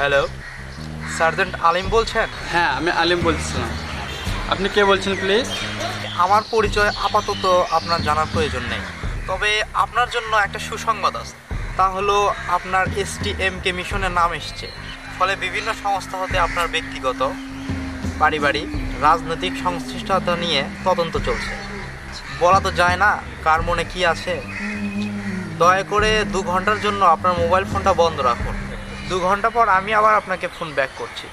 Hello sergeant আলিম বলছেন? হ্যাঁ আমি আলিম বলছিলাম। আপনি কে বলছেন প্লিজ আমার পরিচয় আপাতত আপনার জানার প্রয়োজন নেই। তবে আপনার জন্য একটা সুসংবাদ আছে। তা হলো আপনার এস টি এম কে মিশনের নাম এসছে। ফলে বিভিন্ন সংস্থা হতে আপনার ব্যক্তিগত পারিবারিক রাজনৈতিক সংশ্লিষ্টতা নিয়ে তদন্ত চলছে। বলা তো যায় না কার মনে কি আছে। দয়া করে দু ঘণ্টার জন্য আপনার মোবাইল ফোনটা বন্ধ রাখুন। দু ঘণ্টা পর আমি আবার আপনাকে ফোন ব্যাক করছি।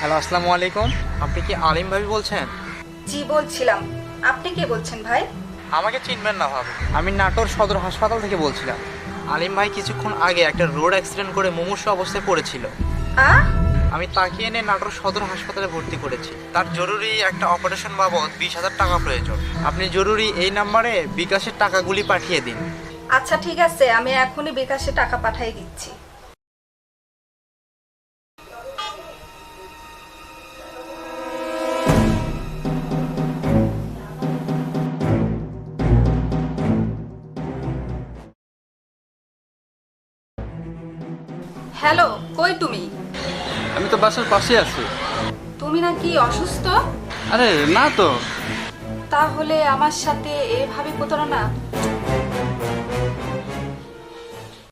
হ্যালো আসসালামু আলাইকুম। আপনি কি আলিম ভাবি বলছেন? জি বলছিলাম। আপনি কে বলছেন ভাই? আমাকে চিনবেন না ভাবি। আমি নাটোর সদর হাসপাতাল থেকে বলছিলাম। আলিম ভাই কিছুক্ষণ আগে একটা রোড অ্যাক্সিডেন্ট করে মুমূর্ষ অবস্থায় পড়েছিল। আমি তাকে এনে নাটোর সদর হাসপাতালে ভর্তি করেছি। তার জরুরি একটা অপারেশন বাবদ বিশ হাজার টাকা প্রয়োজন। আপনি জরুরি এই নাম্বারে বিকাশের টাকাগুলি পাঠিয়ে দিন। আচ্ছা ঠিক আছে। আমি এখনই বিকাশে টাকা পাঠিয়ে দিচ্ছি। হ্যালো কই তুমি? আমি তো বাসার পাশে আছি। তুমি নাকি অসুস্থ? আরে না তো। তাহলে আমার সাথে এভাবে প্রতারণা